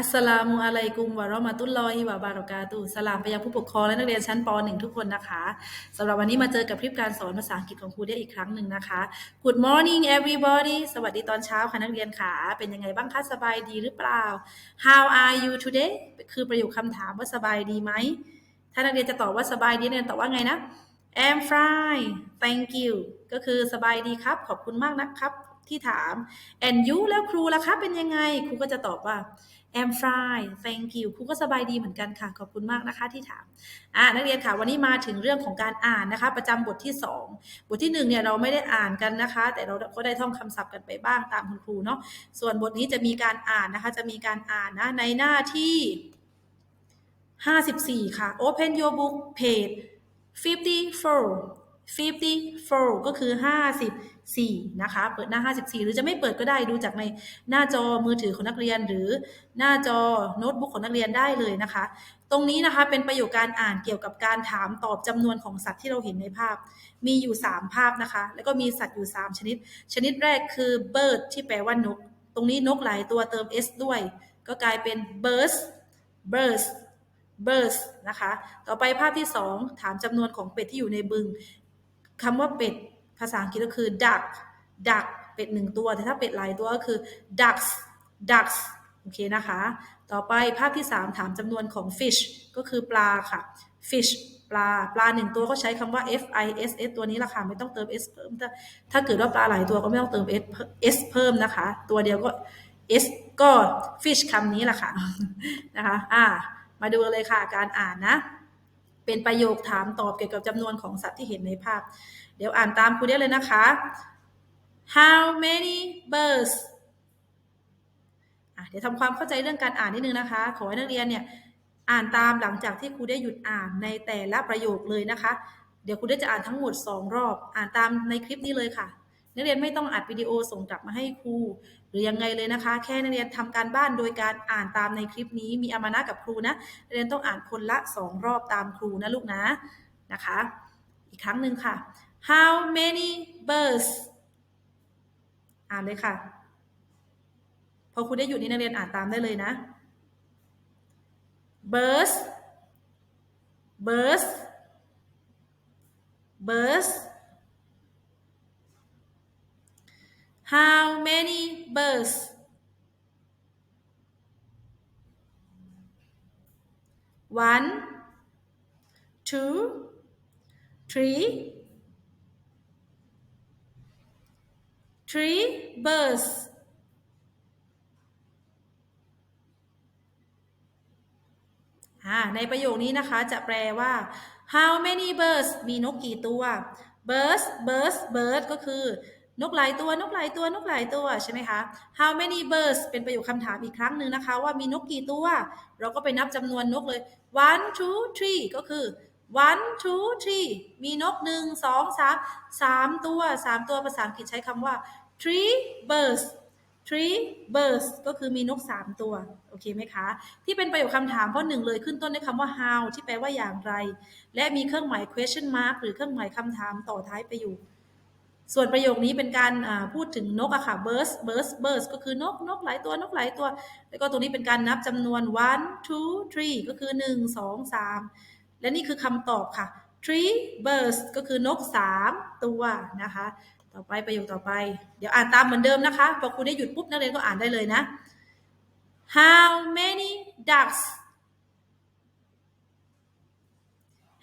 อัสสลามุอะลัยกุมวะเราะมะตุลลอฮิวะบารอกาตุสลามไปยังผู้ปกครองและนักเรียนชั้นป .1 ทุกคนนะคะสำหรับวันนี้มาเจอกับคลิปการสอนภาษาอังกฤษของครูได้อีกครั้งหนึ่งนะคะ Good morning everybody สวัสดีตอนเช้าค่ะนักเรียนค่ะ เป็นยังไงบ้างคะสบายดีหรือเปล่า How are you today คือประโยคคำถามว่าสบายดีไหม ถ้านักเรียนจะตอบว่าสบายดีนักเรียนตอบว่าไงนะ I'm fine thank you ก็คือสบายดีครับ ขอบคุณมากนะครับ ที่ถาม and you แล้วครูล่ะคะเป็นยังไง ครูก็จะตอบว่า I'm fine thank you ครูก็สบายดีเหมือนกันค่ะ ขอบคุณมากนะคะที่ถามอ่านักเรียนค่ะ วันนี้มาถึงเรื่องของการอ่านนะคะ ประจำบทที่ 2 บทที่1เนี่ยเราไม่ได้อ่านกันนะคะ แต่เราก็ได้ท่องคำศัพท์กันไปบ้างตามคุณครูเนาะ ส่วนบทนี้จะมีการอ่านนะคะ จะมีการอ่านนะในหน้าที่ 54 ค่ะ Open your book page 54 54 ก็คือ 54 นะคะ เปิดหน้า 54 หรือจะไม่เปิดก็ได้ดูจากในหน้าจอมือถือของนักเรียน หรือหน้าจอโน้ตบุ๊กของนักเรียนได้เลยนะคะ ตรงนี้นะคะเป็นประโยคการอ่านเกี่ยวกับการถามตอบจำนวนของสัตว์ที่เราเห็นในภาพ มีอยู่ 3 ภาพนะคะ แล้วก็มีสัตว์อยู่ 3 ชนิด ชนิดแรกคือ bird ที่แปลว่านก ตรงนี้นกหลายตัวเติม s ด้วย ก็กลายเป็น birds birds birds นะคะ ต่อไปภาพที่ 2 ถามจำนวนของเป็ดที่อยู่ในบึง คำว่าเป็ดภาษาอังกฤษก็คือ duck duck เป็ดหนึ่งตัว แต่ถ้าเป็ดหลายตัวก็คือ ducks ducks โอเคนะคะ ต่อไปภาพที่ 3 ถามจำนวนของ fish ก็คือปลาค่ะ fish ปลา ปลาหนึ่งตัวก็ใช้คำว่า f i s s ตัวนี้ละค่ะ ไม่ต้องเติม s เพิ่ม ถ้าถ้าเกิดว่าปลาหลายตัวก็ไม่ต้องเติม s s เพิ่มนะคะ ตัวเดียวก็ s ก็ fish คำนี้แหละค่ะ นะคะ อ่า มาดูเลยค่ะการอ่านนะ เป็นประโยคถามตอบเกี่ยวกับจำนวนของสัตว์ที่เห็นในภาพ เดี๋ยวอ่านตามครูได้เลยนะคะ How many birds เดี๋ยวทำความเข้าใจเรื่องการอ่านนิดนึงนะคะ ขอให้นักเรียนเนี่ยอ่านตามหลังจากที่ครูได้หยุดอ่านในแต่ละประโยคเลยนะคะ เดี๋ยวครูได้จะอ่านทั้งหมด 2 รอบ อ่านตามในคลิปนี้เลยค่ะ นักเรียนไม่ต้องอัดวิดีโอส่งกลับมาให้ครู หรือยังไงเลยนะคะ แค่นักเรียนทำการบ้านโดยการอ่านตามในคลิปนี้ มีอามานะกับครูนะนักเรียนต้องอ่านคนละ 2 รอบตามครูนะลูกนะนะคะ อีกครั้งหนึ่งค่ะ How many birds อ่านเลยค่ะ พอครูได้หยุดนี้นักเรียนอ่านตามได้เลยนะ birds birds birds how many birds one two three three birds อ่าในประโยคนี้นะคะจะแปลว่า how many birds มีนกกี่ตัว birds birds bird ก็คือ นกหลายตัวนกหลายตัวนกหลายตัวใช่ไหมคะ how many birds เป็นประโยคคำถามอีกครั้งหนึ่งนะคะ ว่ามีนกกี่ตัว เราก็ไปนับจำนวนนกเลย one two three ก็คือ one two three มีนกหนึ่งสองสามสามตัวสามตัวภาษาอังกฤษใช้คำว่า three birds three birds ก็คือมีนก 3 ตัว โอเคไหมคะ ที่เป็นประโยคคำถามเพราะหนึ่งเลยขึ้นต้นด้วยคำว่า how ที่แปลว่าอย่างไร และมีเครื่องหมาย question mark หรือเครื่องหมายคำถามต่อท้ายประโยค ส่วนประโยคนี้เป็นการพูดถึงนกอะค่ะ birds birds birds ก็คือนกนกหลายตัวนกหลายตัว แล้วก็ตรงนี้เป็นการนับจำนวน one two three ก็คือ 1 2 3 และนี่คือคำตอบค่ะ three birds ก็คือนก 3 ตัวนะคะ ต่อไปประโยคต่อไป เดี๋ยวอ่านตามเหมือนเดิมนะคะ พอครูได้หยุดปุ๊บนักเรียนก็อ่านได้เลยนะ How many ducks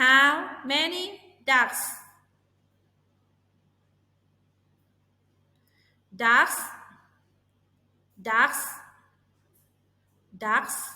How many ducks ducks ducks ducks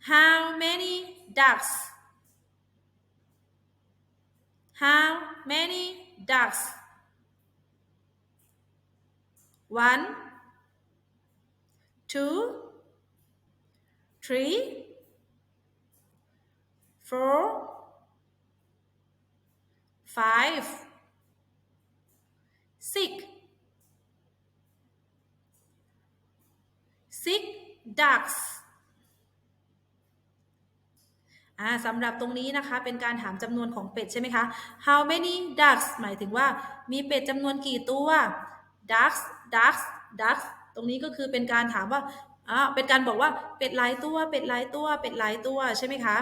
How many ducks How many ducks? One, two, three, four, five, six, six ducks. อ่าสำหรับตรงนี้นะคะเป็นการถามจำนวนของเป็ดใช่ไหมคะ how many ducks หมายถึงว่ามีเป็ดจำนวนกี่ตัว ducks ducks ducks ตรงนี้ก็คือเป็นการถามว่าอ่าเป็นการบอกว่าเป็ดหลายตัว เป็ดหลายตัว เป็ดหลายตัวใช่ไหมคะ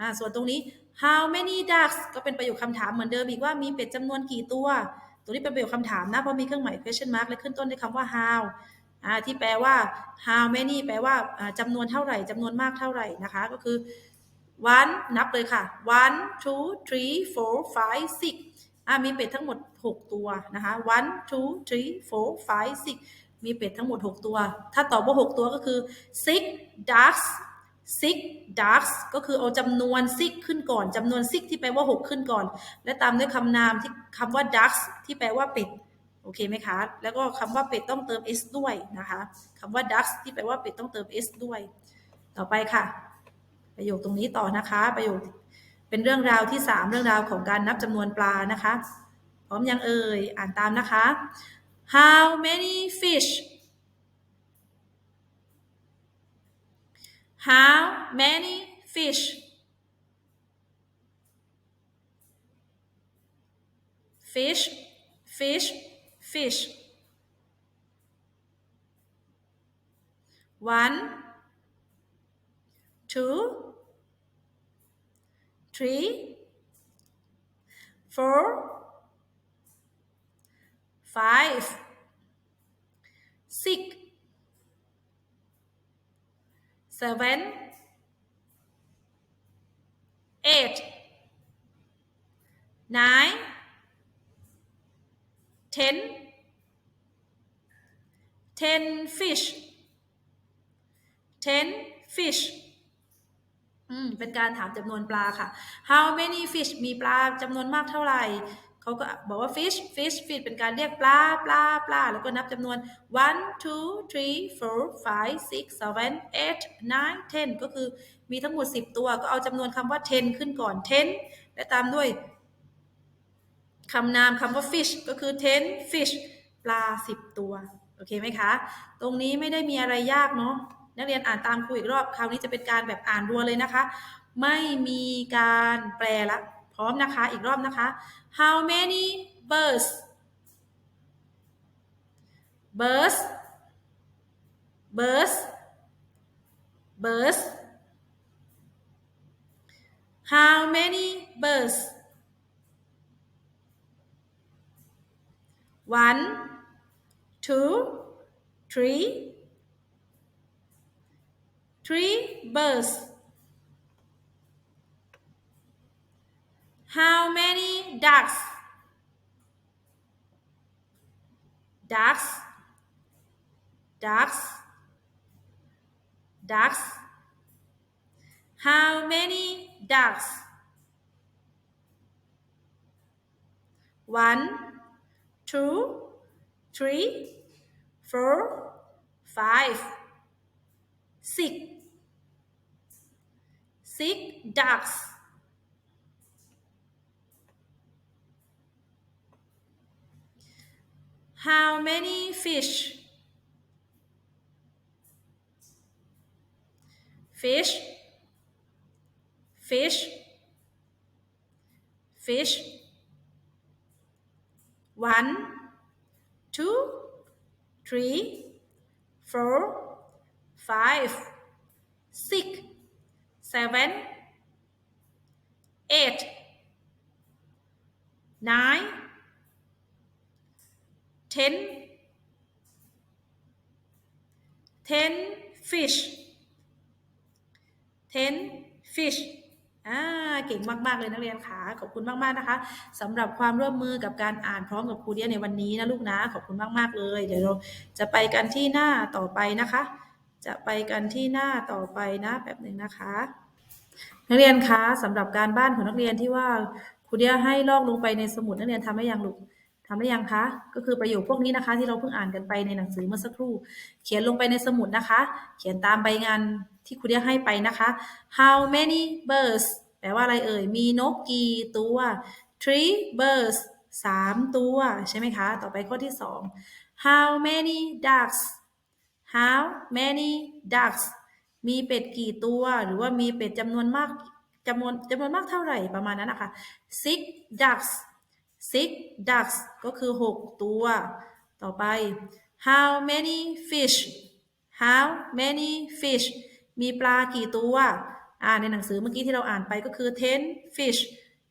อ่าส่วนตรงนี้ how many ducks ก็เป็นประโยคคำถามเหมือนเดิมอีกว่ามีเป็ดจำนวนกี่ตัว ตัวนี้เป็นประโยคคำถามนะเพราะมีเครื่องหมาย question mark และขึ้นต้นด้วยคำว่า how อ่าที่แปลว่า how many แปลว่าจำนวนเท่าไหร่จำนวนมากเท่าไหร่นะคะ ก็คือ one นับเลยค่ะ one two three four five six อ่ามีเป็ดทั้งหมด 6 ตัวนะคะ one two three four five six มีเป็ดทั้งหมด 6 ตัว ถ้าตอบว่า 6 ตัวก็คือ six ducks six ducks ก็คือเอาจำนวน six ขึ้นก่อนจำนวน six ที่แปลว่า 6 ขึ้นก่อน และตามด้วยคำนามที่คำว่า ducks ที่แปลว่าเป็ดโอเคไหมคะ แล้วก็คำว่าเป็ดต้องเติม s ด้วยนะคะคำว่า ducks ที่แปลว่าเป็ดต้องเติม s ด้วย ต่อไปค่ะ ประโยคตรงนี้ต่อนะคะ ประโยคเป็นเรื่องราวที่ 3 เรื่องราวของการนับจำนวนปลานะคะ พร้อมยังเอ่ย อ่านตามนะคะ How many fish How many fish? Fish fish fish. One two three four five six seven eight nine ten ten fish ten fish อืมเป็นการถามจำนวนปลาค่ะ how many fish มีปลาจำนวนมากเท่าไหร่ เขาก็บอกว่า fish fish fish เป็นการเรียกปลาปลาปลาแล้วก็นับจำนวน one two three four five six seven eight nine ten ก็คือมีทั้งหมด 10 ตัวก็เอาจำนวนคำว่า ten ขึ้นก่อน ten และตามด้วยคำนามคำว่า fish ก็คือ ten fish ปลา 10 ตัว โอเคไหมคะ ตรงนี้ไม่ได้มีอะไรยากเนาะนักเรียนอ่านตามครูอีกรอบ คราวนี้จะเป็นการแบบอ่านรัวเลยนะคะ ไม่มีการแปลละ พร้อมนะคะ อีกรอบนะคะ how many birds birds birds birds how many birds one two three three birds how many ducks? Ducks. Ducks. Ducks. How many ducks? One two three four five six. Six ducks how many fish? Fish? Fish? Fish? One two three four five six seven eight nine ten ten fish ten fish อ่าเก่งมากๆเลยนักเรียนค่ะขอบคุณมากๆนะคะสำหรับความร่วมมือกับการอ่านพร้อมกับครูเดียในวันนี้นะลูกนะขอบคุณมากๆเลย เดี๋ยวเราจะไปกันที่หน้าต่อไปนะคะ จะไปกันที่หน้าต่อไปนะแบบหนึ่งนะคะ นักเรียนคะสำหรับการบ้านของนักเรียนที่ว่าครูเดียให้ลอกลงไปในสมุดนักเรียนทำได้ยังลูก ทำได้ยังคะ ก็คือประโยคพวกนี้นะคะ ที่เราเพิ่งอ่านกันไปในหนังสือเมื่อสักครู่ เขียนลงไปในสมุดนะคะ เขียนตามใบงานที่ครูเดียกให้ไปนะคะ how many birds แปลว่าอะไรเอ่ย มีนกกี่ตัว three birds สามตัว ใช่ไหมคะ ต่อไปข้อที่สอง how many ducks how many ducks มีเป็ดกี่ตัว หรือว่ามีเป็ดจำนวนมากจำนวนจำนวนมากเท่าไหร่ประมาณนั้นนะคะ six ducks six ducks ก็คือ 6 ตัว ต่อไป how many fish how many fish มีปลากี่ตัว อ่า ในหนังสือเมื่อกี้ที่เราอ่านไปก็คือ ten fish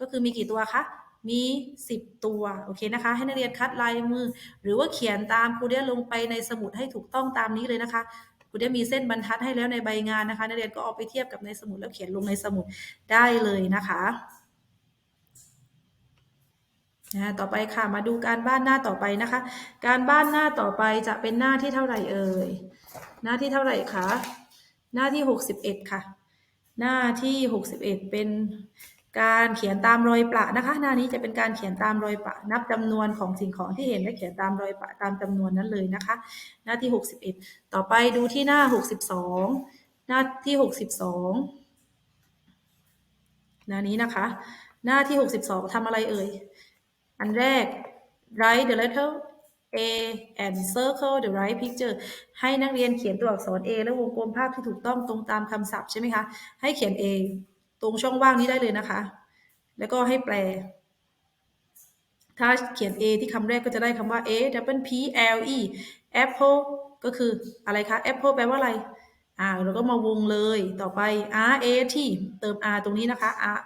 ก็คือมีกี่ตัวคะ มี 10 ตัว โอเคนะคะ ให้นักเรียนคัดลายมือ หรือว่าเขียนตามครูเดียลงไปในสมุดให้ถูกต้องตามนี้เลยนะคะครูเดียมีเส้นบรรทัดให้แล้วในใบงานนะคะ นักเรียนก็เอาไปเทียบกับในสมุดแล้วเขียนลงในสมุดได้เลยนะคะ นะต่อไปค่ะมาดูการบ้านหน้าต่อไปนะคะ การบ้านหน้าต่อไปจะเป็นหน้าที่เท่าไหร่เอ่ยหน้าที่เท่าไหร่คะหน้าที่ 61 ค่ะ หน้าที่ 61 เป็นการเขียนตามรอยประนะคะ หน้านี้จะเป็นการเขียนตามรอยประนับจำนวนของสิ่งของที่เห็นและเขียนตามรอยประตามจำนวนนั้นเลยนะคะ หน้าที่ 61 ต่อไปดูที่หน้า 62 หน้าที่ 62 หน้านี้นะคะ หน้าที่ 62ทำอะไรเอ่ย อันแรก write the letter A and circle the right picture ให้นักเรียนเขียนตัวอักษร A และวงกลมภาพที่ถูกต้องตรงตามคำศัพท์ใช่ไหมคะ ให้เขียน A ตรงช่องว่างนี้ได้เลยนะคะ แล้วก็ให้แปล ถ้าเขียน A ที่คำแรกก็จะได้คำว่า A double P L E apple ก็คืออะไรคะ apple แปลว่าอะไร อ่าเราก็มาวงเลย ต่อไป R A T เติม R ตรงนี้นะคะ R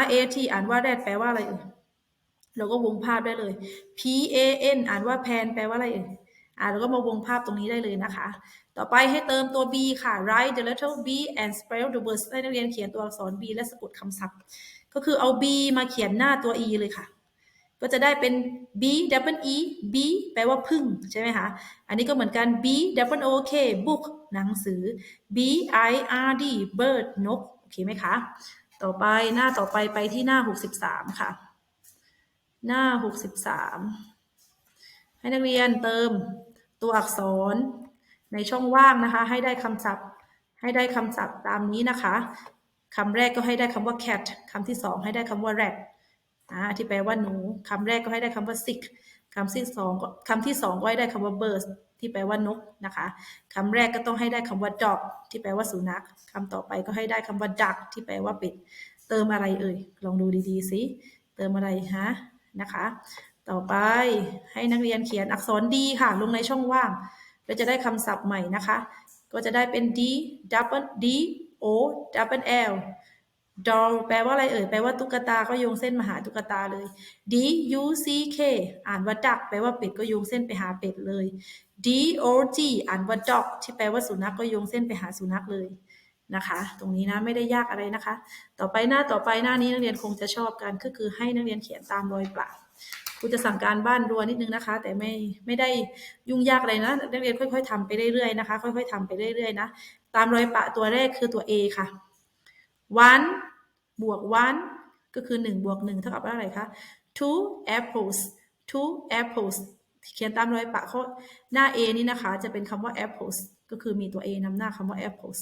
R A T อ่านว่าแรดแปลว่าอะไรเอ่ยเราก็วงภาพได้เลย P A N อ่านว่าแพนแปลว่าอะไรเอ่ยอ่าเราก็มาวงภาพตรงนี้ได้เลยนะคะ ต่อไปให้เติมตัว B ค่ะ write the letter B and spell the words ให้นักเรียนเขียนตัวอักษร B และสะกดคำศัพท์ ก็คือเอา B มาเขียนหน้าตัว E เลยค่ะ ก็จะได้เป็น B double E B แปลว่าพึ่งใช่ไหมคะ อันนี้ก็เหมือนกัน B double O K book หนังสือ B I R D bird นก โอเคไหมคะ ต่อไปหน้าต่อไปไปที่หน้า63ค่ะ หน้า63ให้นักเรียนเติมตัวอักษรในช่องว่างนะคะ ให้ได้คำศัพท์ ให้ได้คำศัพท์ตามนี้นะคะคำแรกก็ให้ได้คำว่า cat คำที่สองให้ได้คำว่า rat ที่แปลว่าหนูคำแรกก็ให้ได้คำว่า sick คำที่สองก็คำที่สองก็ให้ได้คำว่า bird ที่แปลว่านกนะคะคำแรกก็ต้องให้ได้คำว่า dog ที่แปลว่าสุนัขคำต่อไปก็ให้ได้คำว่า duck ที่แปลว่าเป็ด เติมอะไรเอ่ย ลองดูดีๆสิเติมอะไรฮะนะคะ ต่อไปให้นักเรียนเขียนอักษร D ค่ะ ลงในช่องว่างแล้วจะได้คำศัพท์ใหม่นะคะ ก็จะได้เป็น D double D O double L doll แปลว่าอะไรเอ่ย แปลว่าตุ๊กตา ก็โยงเส้นมาหาตุ๊กตาเลย D U C K อ่านว่าดัก แปลว่าเป็ด ก็โยงเส้นไปหาเป็ดเลย D O G อ่านว่า dog ที่แปลว่าสุนัขก็โยงเส้นไปหาสุนัขเลยนะคะ ตรงนี้นะไม่ได้ยากอะไรนะคะ ต่อไปหน้าต่อไปหน้านี้นักเรียนคงจะชอบกันก็คือให้นักเรียนเขียนตามรอยปราครูจะสั่งการบ้านรัวนิดนึงนะคะ แต่ไม่ไม่ได้ยุ่งยากอะไรนะนักเรียนค่อย ๆทำไปเรื่อยๆนะคะ ค่อย ๆทำไปเรื่อยๆนะ ตามรอยปะตัวแรกคือตัว A ค่ะ one บวก one ก็คือ 1 บวก 1 เท่ากับอะไรคะ two apples two apples เขียนตามรอยปะเขาหน้า A นี่นะคะ จะเป็นคำว่า apples ก็คือมีตัว A นำหน้าคำว่า apples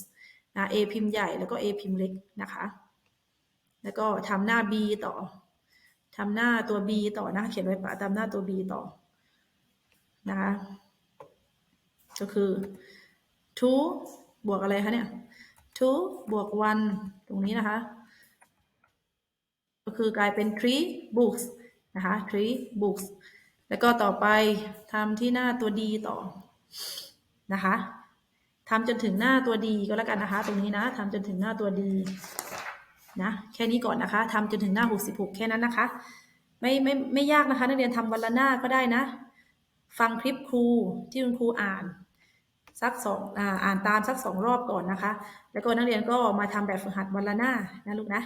นะ A พิมพ์ใหญ่แล้วก็ A พิมพ์เล็กนะคะ แล้วก็ทำหน้า B ต่อทำหน้าตัว B ต่อนะ เขียนไว้ปะตามหน้าตัว B ต่อนะคะ ก็คือ two บวกอะไรคะเนี่ย two บวก one ตรงนี้นะคะ ก็คือกลายเป็น three books นะคะ three books แล้วก็ต่อไปทำที่หน้าตัว D ต่อนะคะทำจนถึงหน้าตัว D ก็แล้วกันนะคะ ตรงนี้นะทำจนถึงหน้าตัว D นะแค่นี้ก่อนนะคะทำจนถึงหน้า 66 แค่นั้นนะคะ ไม่ไม่ไม่ยากนะคะ นักเรียนทำวันละหน้าก็ได้นะ ฟังคลิปครูที่คุณครูอ่าน สักสองอ่าอ่านตามสักสองรอบก่อนนะคะ แล้วก็นักเรียนก็มาทำแบบฝึกหัดวันละหน้านะลูกนะ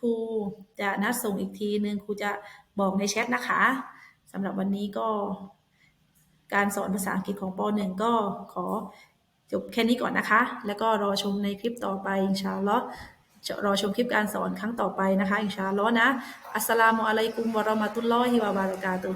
ครูจะนัดส่งอีกทีนึงครูจะบอกในแชทนะคะสำหรับวันนี้ก็ การสอนภาษาอังกฤษของป .1 ก็ขอจบแค่นี้ก่อนนะคะ แล้วก็รอชมในคลิปต่อไปอินชาอัลลอฮ์จะรอชมคลิปการสอนครั้งต่อไปนะคะ อินชาอัลลอฮ์นะ อัสสลามุอะลัยกุมวะเราะมะตุลลอฮิวะบะเรากาตุ